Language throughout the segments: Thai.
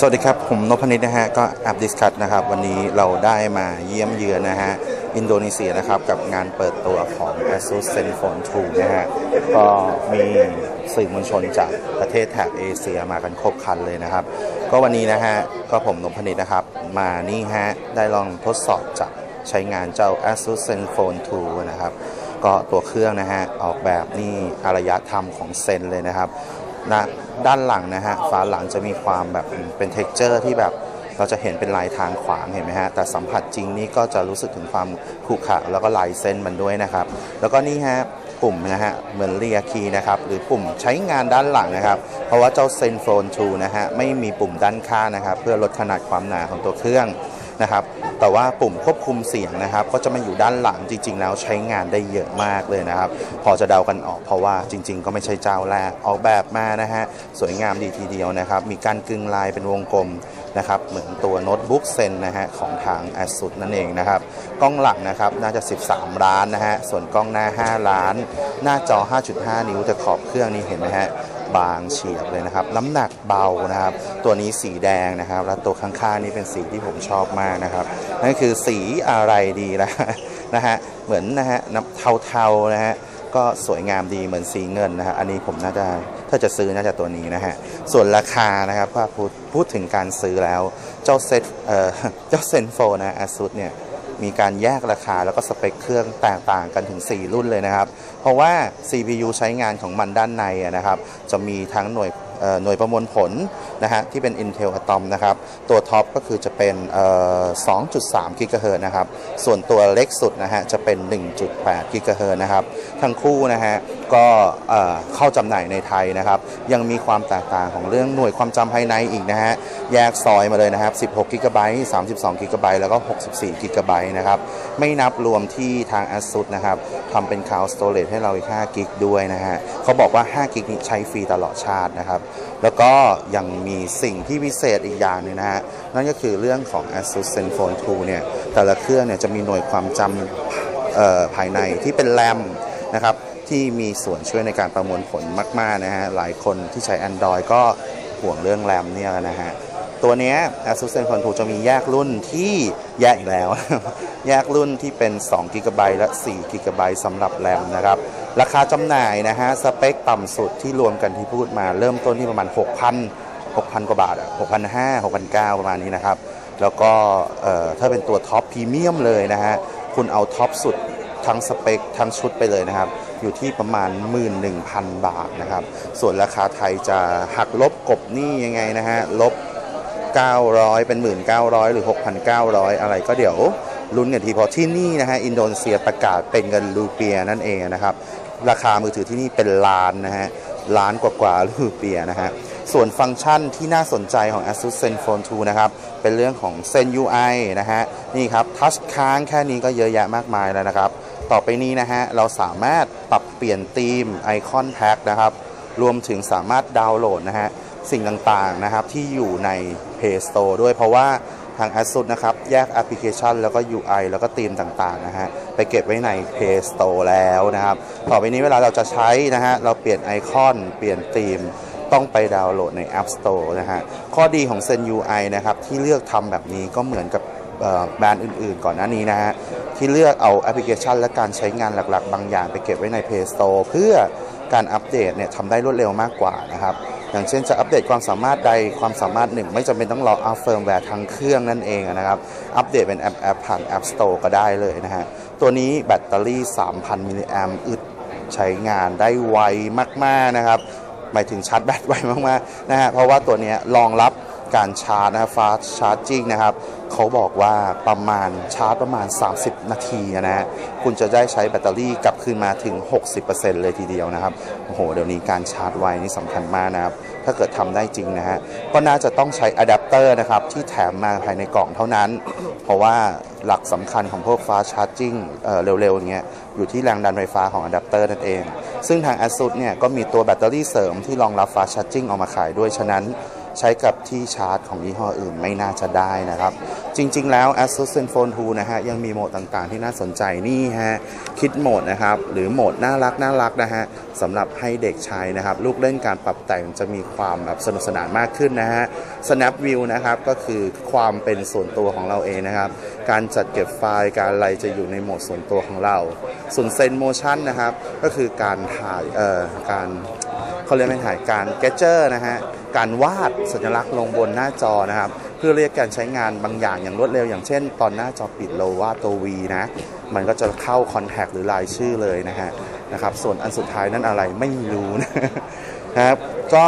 สวัสดีครับ ผมนพนิตนะฮะ ก็อัพดิสคัตนะครับ วันนี้เราได้มาเยี่ยมเยือนนะฮะ อินโดนีเซียนะครับ กับงานเปิดตัวของ ASUS ZenFone 2 นะฮะ ก็มีสื่อมวลชนจากประเทศแถบเอเชียมากันครบครันเลยนะครับ ก็วันนี้นะฮะ ก็ผมนพนิตนะครับ มานี่ฮะ ได้ลองทดสอบจากใช้งานเจ้า ASUS ZenFone 2 นะครับ ก็ตัวเครื่องนะฮะ ออกแบบนี่อารยธรรมของเซนเลยนะครับ นะด้านหลังนะฮะฝาหลังจะมีความแบบเป็นเท็กเจอร์ที่แบบเราจะเห็นเป็นลายทางขวางเห็นไหมฮะแต่สัมผัสจริงนี่ก็จะรู้สึกถึงความขรุขระแล้วก็ลายเส้นมันด้วยนะครับ แล้วก็นี่ฮะปุ่มนะฮะเหมือนเรียคีย์นะครับหรือปุ่มใช้งานด้านหลังนะครับ เพราะว่าเจ้าเซนโฟน2นะฮะไม่มีปุ่มด้านข้างนะครับ เพื่อลดขนาดความหนาของตัวเครื่อง นะครับ แต่ว่าปุ่มควบคุมเสียงนะครับ ก็จะมาอยู่ด้านหลังจริง ๆ แล้วใช้งานได้เยอะมากเลยนะครับ พอจะเดากันออกเพราะว่าจริง ๆ ก็ไม่ใช่เจ้าแรกออกแบบมานะฮะสวยงามดีทีเดียวนะครับ มีการกึ่งลายเป็นวงกลมนะครับเหมือนตัวโน้ตบุ๊กเซนนะฮะของทาง ASUS นั่นเองนะครับ กล้องหลังนะครับน่าจะ 13 ล้านนะฮะส่วนกล้องหน้า 5 ล้าน หน้าจอ 5.5 นิ้วแต่ขอบเครื่องนี่เห็นไหมฮะ บางเฉียบเลยนะครับ น้ำหนักเบานะครับ ตัวนี้สีแดงนะครับ แล้วตัวข้างๆนี่เป็นสีที่ผมชอบมากนะครับ นั่นคือสีอะไรดีละนะฮะ เหมือนนะฮะน้ำเทาๆนะฮะ ก็สวยงามดีเหมือนสีเงินนะฮะ อันนี้ผมน่าจะถ้าจะซื้อน่าจะตัวนี้นะฮะ ส่วนราคานะครับถ้าพูดพูดถึงการซื้อแล้ว เจ้าเซตเอ่อ เจ้าเซนโฟนะ ASUS เนี่ย มีการแยกราคาแล้วก็สเปคเครื่องแตกต่างกันถึง 4 รุ่นเลยนะครับ เพราะว่า CPU ใช้งานของมันด้านในนะครับ จะมีทั้งหน่วยหน่วยประมวลผล นะฮะที่เป็น Intel Atom นะครับตัวท็อปก็คือจะเป็น 2.3 กิกะเฮิรตซ์นะครับ ส่วนตัวเล็กสุดนะฮะจะเป็น 1.8 กิกะเฮิรตซ์นะครับ ทั้งคู่นะฮะก็เอ่อเข้าจำหน่ายในไทยนะครับ ยังมีความแตกต่างของเรื่องหน่วยความจำภายในอีกนะฮะแยกซอยมาเลยนะครับ 16 กิกะไบต์ 32 กิกะไบต์ แล้วก็ 64 กิกะไบต์นะครับ ไม่นับรวมที่ทาง ASUS นะครับทำเป็น Cloud Storage ให้เราอีก 5 กิกด้วยนะฮะเขาบอกว่า 5 กิกนี้ใช้ฟรีตลอดชาตินะครับแล้วก็ยังมีสิ่งที่พิเศษอีกอย่างหนึงนะฮะ นั่นก็คือเรื่องของ ASUS ZenFone 2 เนี่ย แต่ละเครื่องเนี่ยจะมีหน่วยความจำเอ่อภายในที่เป็นแรมนะครับที่มีส่วนช่วยในการประมวลผลมาก ๆ นะฮะ หลายคนที่ใช้ Android ก็ห่วงเรื่องแรมเนี่ยนะฮะ ตัวนี้ ASUS ZenFone 2 จะมีแยกรุ่นที่แยกอีกแล้ว แยกรุ่นที่เป็น2 g b และ4 g b สำหรับแรมนะครับ ราคาจำหน่ายนะฮะ สเปคต่ำสุดที่รวมกันที่พูดมาเริ่มต้นที่ประมาณ 6,000 6,000 กว่าบาทอะ6,500 6,900 ประมาณนี้นะครับ แล้วก็ถ้าเป็นตัวท็อปพรีเมียมเลยนะฮะ คุณเอาท็อปสุดทั้งสเปค ทั้งชุดไปเลยนะครับ อยู่ที่ประมาณ 11,000 บาทนะครับ ส่วนราคาไทยจะหักลบกบหนี้ยังไงนะฮะ ลบ 900 เป็น 1,900 หรือ 6,900 อะไรก็เดี๋ยวลุ้นกันทีพอที่นี่นะฮะ อินโดนีเซียประกาศเป็นเงินรูเปียนั่นเองนะครับ ราคามือถือที่นี่เป็นล้านนะฮะล้านกว่าๆรูเปียนะฮะส่วนฟังก์ชันที่น่าสนใจของ ASUS ZenFone 2 นะครับ เป็นเรื่องของ Zen UI นะฮะนี่ครับทัชค้างแค่นี้ก็เยอะแยะมากมายแล้วนะครับ ต่อไปนี้นะฮะเราสามารถปรับเปลี่ยนธีมไอคอนแพ็กนะครับ รวมถึงสามารถดาวน์โหลดนะฮะสิ่งต่างๆนะครับที่อยู่ใน Play Store ด้วยเพราะว่า ทาง ASUS นะครับ แยกแอปพลิเคชัน แล้วก็ UI แล้วก็ธีมต่างๆนะฮะ ไปเก็บไว้ใน Play Store แล้วนะครับ ต่อไปนี้เวลาเราจะใช้นะฮะ เราเปลี่ยนไอคอน เปลี่ยนธีม ต้องไปดาวน์โหลดใน App Store นะฮะ ข้อดีของ Zen UI นะครับ ที่เลือกทำแบบนี้ก็เหมือนกับแบรนด์อื่นๆ ก่อนหน้านี้นะฮะ ที่เลือกเอาแอปพลิเคชัน และการใช้งานหลักๆ บางอย่างไปเก็บไว้ใน Play Store เพื่อการอัปเดตเนี่ยทำได้รวดเร็วมากกว่านะครับ อย่างเช่นจะอัปเดตความสามารถใดความสามารถหนึ่ง ไม่จำเป็นต้องรออัพเฟิร์มแวร์ทั้งเครื่องนั่นเองนะครับ อัปเดตเป็นแอปแอปผ่าน App Store ก็ได้เลยนะฮะ ตัวนี้แบตเตอรี่ 3,000 มิลลิแอมอึดใช้งานได้ไวมาก ๆ นะครับ หมายถึงชาร์จแบตไวมาก ๆ นะฮะ เพราะว่าตัวนี้รองรับ การชาร์จนะครับฟาสชาร์จิ่งนะครับเขาบอกว่าประมาณชาร์จประมาณ 30 นาทีนะฮะคุณจะได้ใช้แบตเตอรี่กลับคืนมาถึง 60%เลยทีเดียวนะครับโอ้โหเดี๋ยวนี้การชาร์จไวนี่สำคัญมากนะครับถ้าเกิดทำได้จริงนะฮะก็น่าจะต้องใช้อะแดปเตอร์นะครับที่แถมมาภายในกล่องเท่านั้น เพราะว่าหลักสำคัญของพวกฟาสชาร์จิ่งเร็วๆอย่างเงี้ยอยู่ที่แรงดันไฟฟ้าของอะแดปเตอร์นั่นเอง ซึ่งทาง ASUS เนี่ยก็มีตัวแบตเตอรี่เสริมที่รองรับฟาสชาร์จิ่งออกมาขายด้วยฉะนั้น ใช้กับที่ชาร์จของยี่ห้ออื่นไม่น่าจะได้นะครับ จริง ๆ แล้ว ASUS ZenFone 2 นะฮะ ยังมีโหมดต่างๆ ที่น่าสนใจนี่ฮะคิดโหมดนะครับ หรือโหมดน่ารักน่ารักนะฮะสำหรับให้เด็กใช้นะครับ ลูกเล่นการปรับแต่งจะมีความแบบสนุกสนานมากขึ้นนะฮะ Snap View นะครับ ก็คือความเป็นส่วนตัวของเราเองนะครับ การจัดเก็บไฟล์การอะไรจะอยู่ในโหมดส่วนตัวของเรา ส่วน Zen Motion นะครับก็คือการถ่ายเอ่อการเขาเรียกไม่ถ่ายการ g e t c h e r นะฮะ การวาดสัญลักษณ์ลงบนหน้าจอนะครับ เพื่อเรียกการใช้งานบางอย่างอย่างรวดเร็ว อย่างเช่น ตอนหน้าจอปิดเราวาดตัว V นะ มันก็จะเข้าคอนแทคหรือรายชื่อเลยนะฮะนะครับ ส่วนอันสุดท้ายนั่นอะไรไม่รู้นะครับก็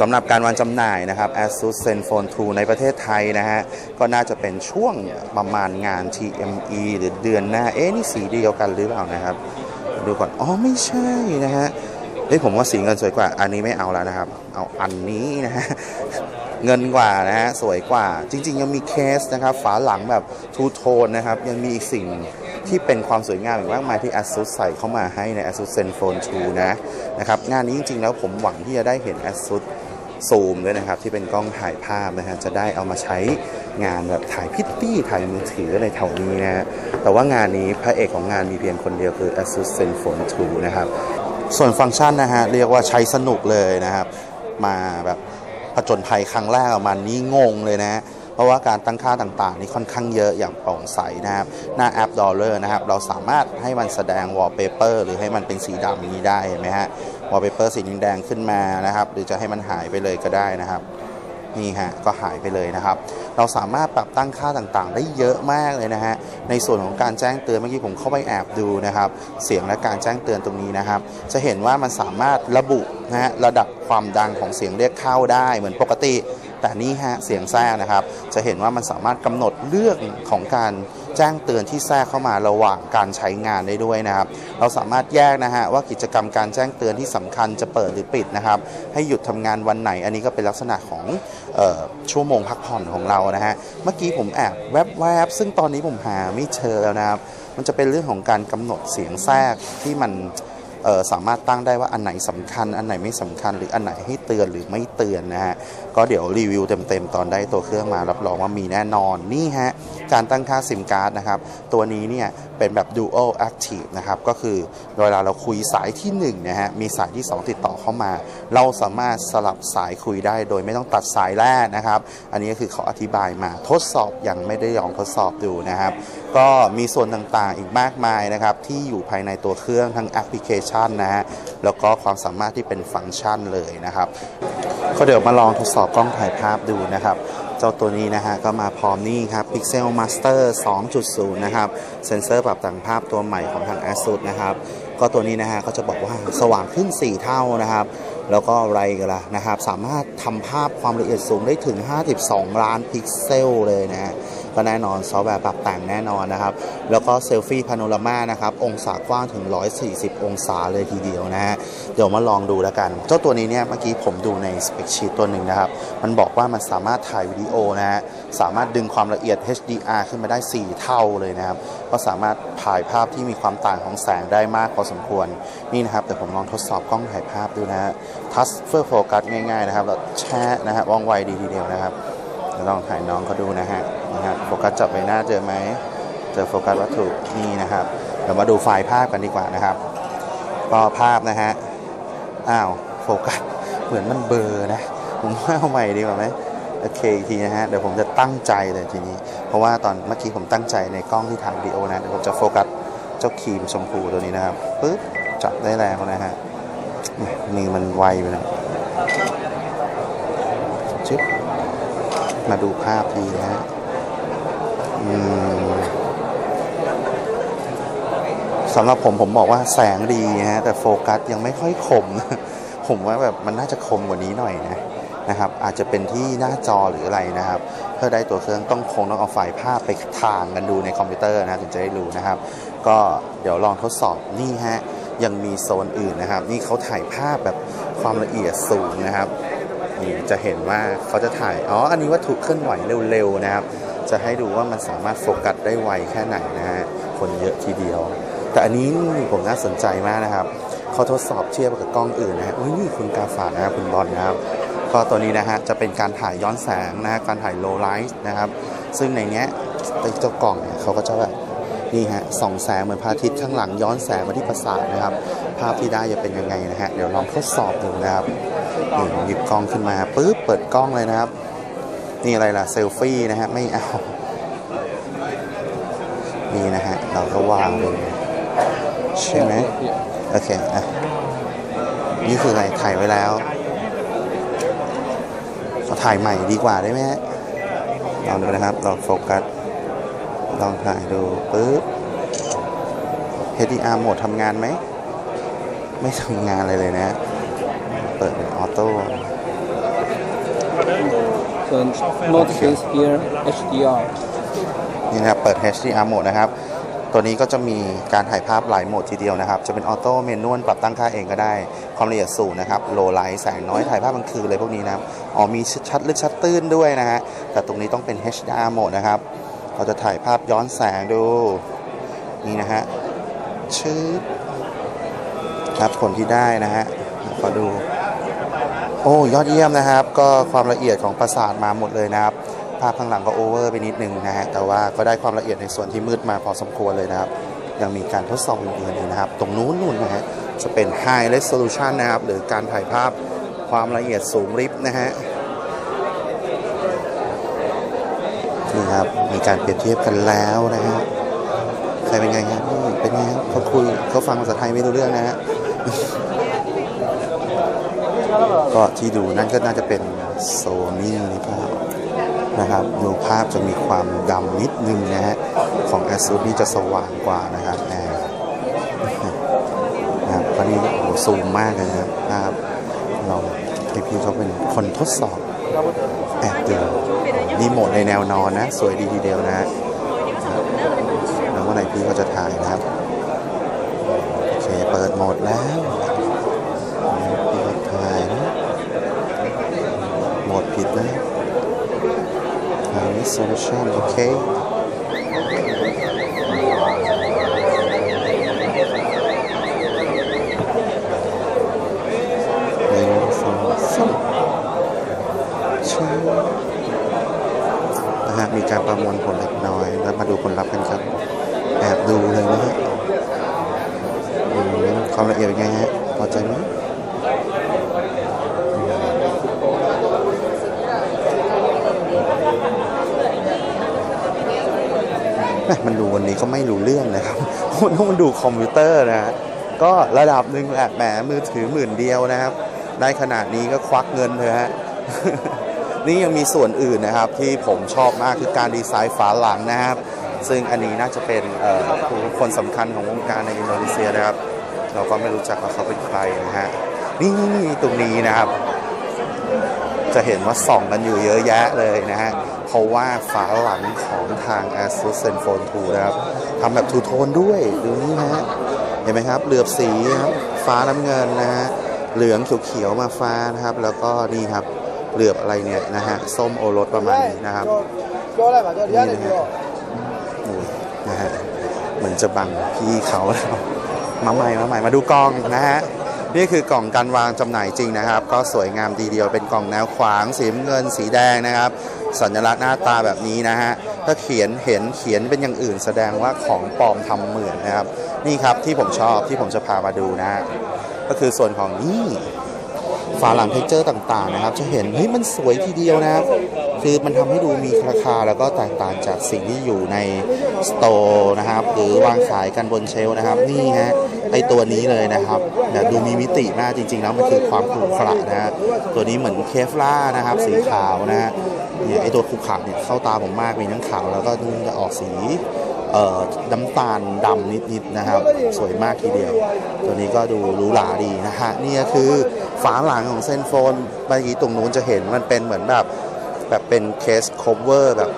สำหรับการวางจำหน่ายนะครับ ASUS ZenFone 2 ในประเทศไทยนะฮะ ก็น่าจะเป็นช่วงประมาณงาน TME หรือเดือนหน้า เอ๊ะ นี่สีเดียวกันหรือเปล่านะครับ ดูก่อน อ๋อ ไม่ใช่นะฮะ เฮ้ยผมว่าสีเงินสวยกว่า อันนี้ไม่เอาแล้วนะครับ เอาอันนี้นะฮะเงินกว่านะฮะสวยกว่า จริง ๆ ยังมีเคสนะครับ ฝาหลังแบบทูโทนนะครับ ยังมีอีกสิ่งที่เป็นความสวยงามอีกมากมายที่ ASUS ใส่เข้ามาให้ใน ASUS ZenFone 2 นะนะครับงานนี้จริง ๆ แล้วผมหวังที่จะได้เห็น ASUS ซูมด้วยนะครับ ที่เป็นกล้องถ่ายภาพนะฮะจะได้เอามาใช้งานแบบถ่ายพิตตี้ถ่ายมือถืออะไรแถวนี้นะฮะแต่ว่างานนี้พระเอกของงานมีเพียงคนเดียวคือ ASUS ZenFone 2 นะครับ ส่วนฟังก์ชันนะฮะเรียกว่าใช้สนุกเลยนะครับ มาแบบผจญภัยครั้งแรกออกมานี้งงเลยนะเพราะว่าการตั้งค่าต่างๆ นี่ค่อนข้างเยอะอย่างโปร่งใสนะครับ หน้าแอป Dollar นะครับ เราสามารถให้มันแสดง wallpaper หรือให้มันเป็นสีดำนี้ได้เห็นไหมฮะ wallpaper สีแดงขึ้นมานะครับ หรือจะให้มันหายไปเลยก็ได้นะครับ นี่ฮะก็หายไปเลยนะครับ เราสามารถปรับตั้งค่าต่างๆ ได้เยอะมากเลยนะฮะ ในส่วนของการแจ้งเตือนเมื่อกี้ผมเข้าไปแอบดูนะครับ เสียงและการแจ้งเตือนตรงนี้นะครับ จะเห็นว่ามันสามารถระบุนะฮะระดับความดังของเสียงเรียกเข้าได้เหมือนปกติ แต่นี่ฮะเสียงแทรกนะครับ จะเห็นว่ามันสามารถกำหนดเรื่องของการแจ้งเตือนที่แทรกเข้ามาระหว่างการใช้งานได้ด้วยนะครับ เราสามารถแยกนะฮะว่ากิจกรรมการแจ้งเตือนที่สำคัญจะเปิดหรือปิดนะครับ ให้หยุดทำงานวันไหน อันนี้ก็เป็นลักษณะของ ชั่วโมงพักผ่อนของเรานะฮะ เมื่อกี้ผมแอบแวบๆ ซึ่งตอนนี้ผมหาไม่เจอแล้วนะครับ มันจะเป็นเรื่องของการกำหนดเสียงแทรกที่มัน สามารถตั้งได้ว่าอันไหนสำคัญ อันไหนไม่สำคัญ หรืออันไหนให้เตือนหรือไม่เตือนนะฮะก็เดี๋ยวรีวิวเต็มๆตอนได้ตัวเครื่องมารับรองว่ามีแน่นอนนี่ฮะการตั้งค่าซิมการ์ดนะครับตัวนี้เนี่ยเป็นแบบ dual active นะครับก็คือเวลาเราคุยสายที่1นะฮะมีสายที่ 2 ติดต่อเข้ามา เราสามารถสลับสายคุยได้โดยไม่ต้องตัดสายแรกนะครับ อันนี้ก็คือเขาอธิบายมาทดสอบยังไม่ได้ลองทดสอบดูนะครับก็มีส่วนต่างๆ อีกมากมายนะครับ ที่อยู่ภายในตัวเครื่องทั้งแอปพลิเคชันนะฮะแล้วก็ความสามารถที่เป็นฟังก์ชันเลยนะครับ ก็เดี๋ยวมาลองทดสอบกล้องถ่ายภาพดูนะครับ เจ้าตัวนี้นะฮะก็มาพร้อมนี่ครับ Pixel Master 2.0 นะครับเซนเซอร์ปรับแต่งภาพตัวใหม่ของทาง ASUS นะครับ ก็ตัวนี้นะฮะก็จะบอกว่าสว่างขึ้น 4 เท่านะครับ แล้วก็อะไรกันล่ะนะครับ สามารถทำภาพความละเอียดสูงได้ถึง 52 ล้านพิกเซลเลยนะฮะก็แน่นอนซอฟต์แวร์ปรับแต่งแน่นอนนะครับ แล้วก็เซลฟี่พาโนรามานะครับ องศากว้างถึง 140 องศาเลยทีเดียวนะฮะ เดี๋ยวมาลองดูแล้วกัน เจ้าตัวนี้เนี่ย เมื่อกี้ผมดูในสเปคชีตตัวหนึ่งนะครับ มันบอกว่ามันสามารถถ่ายวิดีโอนะฮะ สามารถดึงความละเอียด HDR ขึ้นมาได้ 4 เท่าเลยนะครับ ก็สามารถถ่ายภาพที่มีความต่างของแสงได้มากพอสมควร นี่นะครับเดี๋ยวผมลองทดสอบกล้องถ่ายภาพดูนะฮะทัชเพื่อโฟกัสง่ายๆนะครับแล้วแชะนะฮะว่องไวดีทีเดียวนะครับเดี๋ยวลองถ่ายน้องเขาดูนะฮะนะฮะโฟกัสจับใบหน้าเจอไหมเจอโฟกัสวัตถุนี่นะครับเดี๋ยวมาดูไฟล์ภาพกันดีกว่านะครับก็ภาพนะฮะอ้าวโฟกัสเหมือนมันเบอร์นะผมว่าเอาใหม่ดีกว่าไหม โอเคอีกทีนะฮะ เดี๋ยวผมจะตั้งใจเลยทีนี้ เพราะว่าตอนเมื่อกี้ผมตั้งใจในกล้องที่ถ่ายวิดีโอนะ เดี๋ยวผมจะโฟกัสเจ้าครีมชมพูตัวนี้นะครับปึ๊บจับได้แล้วนะฮะมือมันไวไปน่อยชึบมาดูภาพทีนะฮะสำหรับผมผมบอกว่าแสงดีนะฮะ แต่โฟกัสยังไม่ค่อยคม ผมว่าแบบมันน่าจะคมกว่านี้หน่อยนะ อาจจะเป็นที่หน้าจอหรืออะไรนะครับ เพื่อได้ตัวเครื่องต้องคงต้องเอาไฟล์ภาพไปทางกันดูในคอมพิวเตอร์นะถึงจะได้รู้นะครับ ก็เดี๋ยวลองทดสอบนี่ฮะยังมีโซนอื่นนะครับ นี่เขาถ่ายภาพแบบความละเอียดสูงนะครับนี่จะเห็นว่าเขาจะถ่ายอ๋ออันนี้วัตถุเคลื่อนไหวเร็วๆนะครับ จะให้ดูว่ามันสามารถโฟกัสได้ไวแค่ไหนนะฮะคนเยอะทีเดียว แต่อันนี้ผมน่าสนใจมากนะครับเขาทดสอบเทียบกับกล้องอื่นนะฮะอุ้ยนี่คุณกาฝานะครับคุณบอลนะครับ ก็ตัวนี้นะฮะจะเป็นการถ่ายย้อนแสงนะฮะการถ่ายโลไลท์นะครับ ซึ่งในเนี้ยเจ้ากล่องเนี่ยเขาก็จะแบบนี่ฮะส่องแสงเหมือนพระอาทิตย์ข้างหลังย้อนแสงมาที่ประสาทนะครับ ภาพที่ได้จะเป็นยังไงนะฮะเดี๋ยวลองทดสอบดูนะครับนี่หยิบกล้องขึ้นมาปุ๊บเปิดกล้องเลยนะครับ นี่อะไรล่ะเซลฟี่นะฮะไม่เอานี่นะฮะเราก็วางเลยใช่ไหมโอเคอะนี่คืออะไรถ่ายไว้แล้ว ขอถ่ายใหม่ดีกว่าได้ไหมฮะลองดูนะครับลองโฟกัสลองถ่ายดูปุ๊บ HDR โหมดทำงานไหม ไม่ทำงานเลยเลยนะฮะเปิดเป็นออโต้ So notice here HDR. นี่นะครับ เปิด HDR โหมดนะครับ ตัวนี้ก็จะมีการถ่ายภาพหลายโหมดทีเดียวนะครับ จะเป็นออโต้เมนวลปรับตั้งค่าเองก็ได้ ความละเอียดสูงนะครับ โลไลท์แสงน้อยถ่ายภาพกลางคืนเลยพวกนี้นะครับ อ๋อมีชัดลึกชัดตื้นด้วยนะฮะ แต่ตรงนี้ต้องเป็น HDR โหมดนะครับ เราจะถ่ายภาพย้อนแสงดู นี่นะฮะ ชืดครับผลที่ได้นะฮะขอดู โอ้ยอดเยี่ยมนะครับ ก็ความละเอียดของประสาทมาหมดเลยนะครับ ภาพข้างหลังก็โอเวอร์ไปนิดนึงนะฮะแต่ว่าก็ได้ความละเอียดในส่วนที่มืดมาพอสมควรเลยนะครับ ยังมีการทดสอบอื่นๆอีกนะครับ ตรงนู้นนู่นนะฮะจะเป็น High Resolution นะครับ หรือการถ่ายภาพความละเอียดสูงริบนะฮะนี่ครับมีการเปรียบเทียบกันแล้วนะฮะใครเป็นไงครับนี่เป็นไงครับเขาคุยเขาฟังภาษาไทยไม่รู้เรื่องนะฮะก็ที่ดูนั่นก็น่าจะเป็นโซนี่หรือเปล่า นะครับ ดูภาพจะมีความดำนิดนึงนะฮะ ของ ASUS นี่จะสว่างกว่านะครับแอนะครับตอนนี้โอ้โหซูมมากเลยนะครับภาพลองให้พี่เขาเป็นคนทดสอบแอบเดูนี่โหมดในแนวนอนนะ สวยดีทีเดียวนะฮะแล้วเมื่อไหร่พี่ก็จะถ่ายนะครับ โอเค เปิดโหมดแล้วพี่ก็ถ่ายนะโหมดผิดนะ ถ่ายโซลูชันโอเค หนึ่งสองสามชื่อนะฮะมีการประมวลผลเล็กน้อย แล้วมาดูผลลัพธ์กันครับ แอบดูเลยนะฮะอืมความละเอียดเป็นไงฮะ พอใจไหมแหม่มันดู วันนี้ก็ไม่รู้เรื่องนะครับมันต้องมันดูคอมพิวเตอร์นะก็ระดับหนึ่งแหละแหมมือถือหมื่นเดียวนะครับ ได้ขนาดนี้ก็ควักเงินเถอะฮะนี่ยังมีส่วนอื่นนะครับที่ผมชอบมากคือการดีไซน์ฝาหลังนะครับ ซึ่งอันนี้น่าจะเป็นคนสำคัญของวงการในอินโดนีเซียนะครับ เราก็ไม่รู้จักว่าเขาเป็นใครนะฮะนี่ตรงนี้นะครับ จะเห็นว่าส่องกันอยู่เยอะแยะเลยนะฮะ เพราะว่าฝาหลังของทาง ASUS ZenFone 2 นะครับทำแบบทูโทนด้วยดูนี่นะฮะ เห็นไหมครับ เหลือบสีครับ ฟ้าน้ำเงินนะฮะ เหลืองเขียวๆมาฟ้านะครับ แล้วก็นี่ครับ เหลือบอะไรเนี่ยนะฮะ ส้มโอรสประมาณนี้นะครับนี่นะฮะโอ้ยนะฮะ เหมือนจะบังพี่เขาแล้วมาใหม่มาใหม่มาดูกล้องนะฮะ นี่คือกล่องการวางจำหน่ายจริงนะครับ ก็สวยงามดีเดียวเป็นกล่องแนวขวางสีเงินสีแดงนะครับ สัญลักษณ์หน้าตาแบบนี้นะฮะถ้าเขียนเห็นเขียนเป็นอย่างอื่น แสดงว่าของปลอมทำเหมือนนะครับ นี่ครับที่ผมชอบที่ผมจะพามาดูนะฮะก็คือส่วนของนี่ฝาหลังเทเจอร์ต่างๆนะครับ จะเห็นเฮ้ยมันสวยทีเดียวนะครับ คือมันทำให้ดูมีราคาแล้วก็แตกต่างจากสิ่งที่อยู่ในสโตร์นะครับ หรือวางขายกันบนเชลนะครับ นี่ฮะไอตัวนี้เลยนะครับแต่ดูมีมิติมากจริง ๆ แล้วมันคือความขรุขระนะฮะตัวนี้เหมือนเคฟล่านะครับ สีขาวนะฮะเนี่ยไอตัวขรุขระเนี่ยเข้าตาผมมากมีทั้งขาวแล้วก็ดูจะออกสีเอ่อน้ำตาลดำนิดๆนะครับ สวยมากทีเดียว ตัวนี้ก็ดูหรูหราดีนะฮะนี่ก็คือฝาหลังของเซนโฟนเมื่อกี้ตรงนู้นจะเห็นมันเป็นเหมือนแบบ แบบเป็นเคสคเวอร์แบบ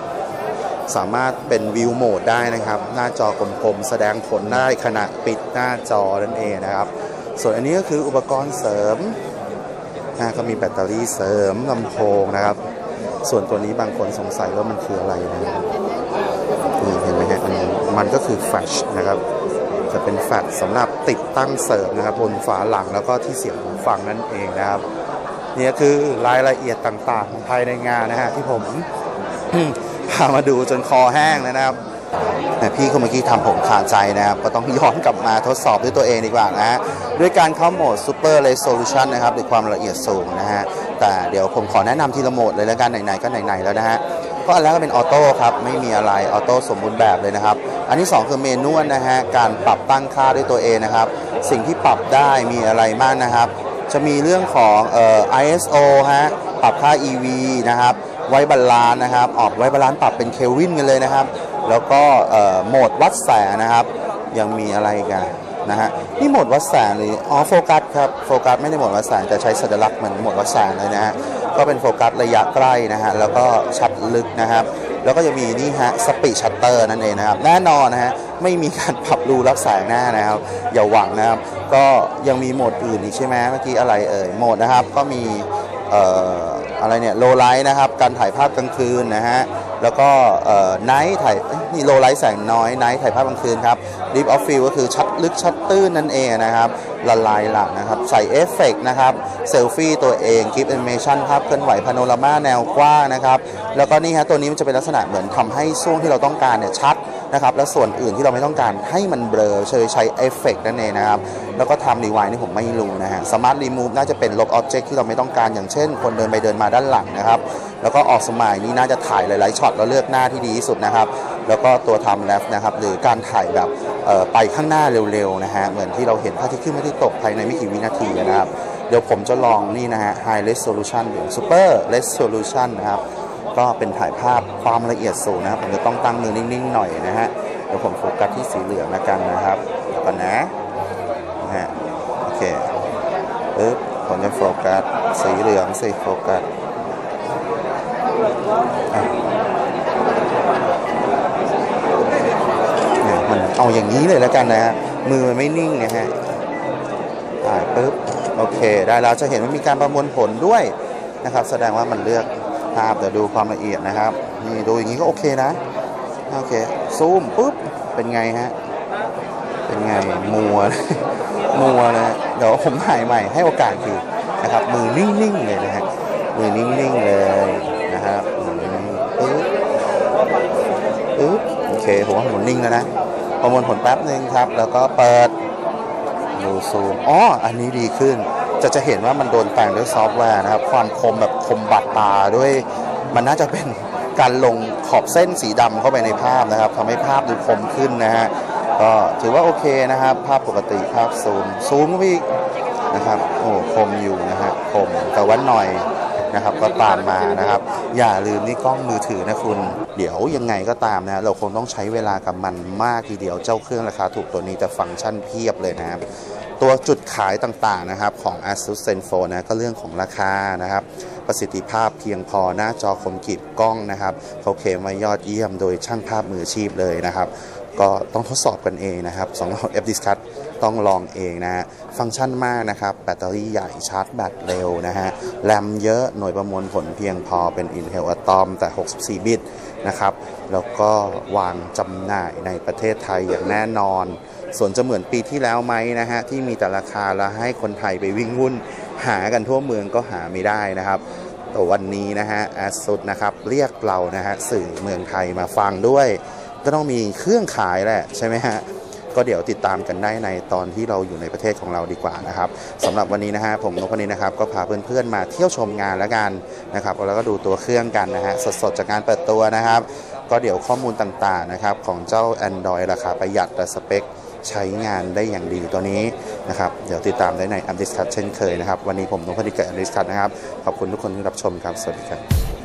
สามารถเป็นวิวโหมดได้นะครับ หน้าจอกลมๆ แสดงผลได้ขณะปิดหน้าจอนั่นเองนะครับ ส่วนอันนี้ก็คืออุปกรณ์เสริมนะก็มีแบตเตอรี่เสริมลำโพงนะครับ ส่วนตัวนี้บางคนสงสัยว่ามันคืออะไรนะครับนี่เห็นไหมฮะอันนี้มันก็คือแฟลชนะครับ จะเป็นแฟลชสำหรับติดตั้งเสริมนะครับบนฝาหลังแล้วก็ที่เสียบหูฟังนั่นเองนะครับ นี่คือรายละเอียดต่างๆภายในงานนะฮะที่ผมพามาดูจนคอแห้งแล้วนะครับแต่พี่คนเมื่อกี้ทำผมขาดใจนะครับ ก็ต้องย้อนกลับมาทดสอบด้วยตัวเองดีกว่านะฮะด้วยการเข้าโหมด Super Resolution นะครับด้วยความละเอียดสูงนะฮะแต่เดี๋ยวผมขอแนะนำทีละโหมดเลยแล้วกันไหนๆก็ไหนๆแล้วนะฮะก็อันแรกก็เป็นออโต้ครับ ไม่มีอะไรออโต้สมบูรณ์แบบเลยนะครับ อันที่ 2 คือเมนูนะฮะการปรับตั้งค่าด้วยตัวเองนะครับ สิ่งที่ปรับได้มีอะไรบ้างนะครับ จะมีเรื่องของเอ่อ ISO ฮะปรับค่า EV นะครับไว้บาลานซ์นะครับ ออกไว้บาลานซ์ปรับเป็นเคลวินกันเลยนะครับ แล้วก็โหมดวัดแสงนะครับ ยังมีอะไรกันนะฮะนี่โหมดวัดแสงหรืออ๋อโฟกัสครับโฟกัสไม่ได้โหมดวัดแสงแต่ใช้สัญลักษณ์เหมือนโหมดวัดแสงเลยนะฮะก็เป็นโฟกัสระยะใกล้นะฮะแล้วก็ชัดลึกนะครับ แล้วก็จะมีนี่ฮะสปีชัตเตอร์นั่นเองนะครับ แน่นอนนะฮะ ไม่มีการปรับรูรับแสงหน้านะครับ อย่าหวังนะครับ ก็ยังมีโหมดอื่นอีกใช่ไหมเมื่อกี้อะไรเอ่ยโหมดนะครับ ก็มีเอ่ออะไรเนี่ยโลไลท์นะครับ การถ่ายภาพกลางคืนนะฮะแล้วก็ไนท์ถ่ายนี่โลไลท์แสงน้อยไนท์ถ่ายภาพกลางคืนครับดิฟออฟฟิลก็คือชัดลึกชัดตื้นนั่นเองนะครับละลายหลักนะครับ ใส่เอฟเฟกต์นะครับเซลฟี่ตัวเองคลิปแอนิเมชันภาพเคลื่อนไหวพาโนรามาแนวกว้างนะครับ แล้วก็นี่ฮะตัวนี้มันจะเป็นลักษณะเหมือนทำให้ช่วงที่เราต้องการเนี่ยชัด นะครับแล้วส่วนอื่นที่เราไม่ต้องการให้มันเบลอเชยใช้เอฟเฟกต์นั่นเองนะครับแล้วก็ทำรีไวน์นี่ผมไม่รู้นะฮะสมาร์ทรีมูฟน่าจะเป็นลบออบเจกต์ที่เราไม่ต้องการอย่างเช่น คนเดินไปเดินมาด้านหลังนะครับแล้วก็ออกสมัยนี่น่าจะถ่ายหลาย ๆ ช็อตแล้วเลือกหน้าที่ดีที่สุดนะครับแล้วก็ตัวทำแลฟนะครับหรือการถ่ายแบบไปข้างหน้าเร็ว ๆ นะฮะเหมือนที่เราเห็นพระอาทิตย์ขึ้นพระอาทิตย์ตกภายในไม่กี่วินาทีนะครับเดี๋ยวผมจะลองนี่นะฮะ High Resolution หรือ Super Resolution นะครับ ก็เป็นถ่ายภาพความละเอียดสูงนะครับ ผมจะต้องตั้งมือนิ่งๆหน่อยนะฮะเดี๋ยวผมโฟกัสที่สีเหลืองแล้วกันนะครับเดี๋ยวก่อนนะนะฮะโอเคปึ๊บผมจะโฟกัสสีเหลืองสิโฟกัสเนี่ยมันเอาอย่างนี้เลยแล้วกันนะฮะมือมันไม่นิ่งนะฮะอ่าปึ๊บโอเค ได้แล้วจะเห็นว่ามีการประมวลผลด้วยนะครับ แสดงว่ามันเลือก ภาพเดี๋ยวดูความละเอียดนะครับนี่ดูอย่างนี้ก็โอเคนะโอเคซูมปุ๊บเป็นไงฮะเป็นไงมัวมัวนะเดี๋ยวผมถ่ายใหม่ให้โอกาสคือนะครับมือนิ่งๆเลยนะฮะมือนิ่งๆเลยนะครับมือนิ่งปึ๊บปึ๊บโอเคผมว่าผมนิ่งแล้วนะประมวลผลแป๊บหนึ่งครับ แล้วก็เปิดดูซูมอ๋ออันนี้ดีขึ้น จะจะเห็นว่ามันโดนแต่งด้วยซอฟต์แวร์นะครับ ความคมแบบคมบาดตาด้วย มันน่าจะเป็นการลงขอบเส้นสีดำเข้าไปในภาพนะครับทำให้ภาพดูคมขึ้นนะฮะก็ถือว่าโอเคนะครับ ภาพปกติภาพซูมซูมก็อีกนะครับโอ้คมอยู่นะฮะคมแต่ว่าหน่อยนะครับก็ตามมานะครับ อย่าลืมนี่กล้องมือถือนะคุณ เดี๋ยวยังไงก็ตามนะเราคงต้องใช้เวลากับมันมากทีเดียวเจ้าเครื่องราคาถูกตัวนี้แต่ฟังก์ชันเพียบเลยนะครับ ตัวจุดขายต่างๆนะครับของ ASUS ZenFone นะก็เรื่องของราคานะครับ ประสิทธิภาพเพียงพอหน้าจอคมกริบกล้องนะครับเขาเคลมว่ายอดเยี่ยมโดยช่างภาพมืออาชีพเลยนะครับ ก็ต้องทดสอบกันเองนะครับสำหรับ F Discuss ต้องลองเองนะฮะฟังก์ชันมากนะครับ แบตเตอรี่ใหญ่ชาร์จแบตเร็วนะฮะแรมเยอะหน่วยประมวลผลเพียงพอเป็น Intel Atom แต่ 64 บิต นะครับ แล้วก็วางจำหน่ายในประเทศไทยอย่างแน่นอน ส่วนจะเหมือนปีที่แล้วไหมนะฮะที่มีแต่ราคาแล้วให้คนไทยไปวิ่งวุ่น หากันทั่วเมืองก็หาไม่ได้นะครับแต่วันนี้นะฮะแอสซุดนะครับเรียกเรานะฮะสื่อเมืองไทยมาฟังด้วย ก็ต้องมีเครื่องขายแหละใช่ไหมฮะ ก็เดี๋ยวติดตามกันได้ในตอนที่เราอยู่ในประเทศของเราดีกว่านะครับสำหรับวันนี้นะฮะผมนพนินนะครับ ก็พาเพื่อนๆมาเที่ยวชมงานแล้วกันนะครับแล้วก็ดูตัวเครื่องกันนะฮะสดๆจากงานเปิดตัวนะครับ ก็เดี๋ยวข้อมูลต่างๆนะครับของเจ้า Android ราคาประหยัดแต่สเปคใช้งานได้อย่างดีตัวนี้นะครับ เดี๋ยวติดตามได้ใน a m d i s c u s เช่นเคยนะครับ วันนี้ผมนพนินกับ a m d i s c u s นะครับ ขอบคุณทุกคนที่รับชมครับ สวัสดีครับ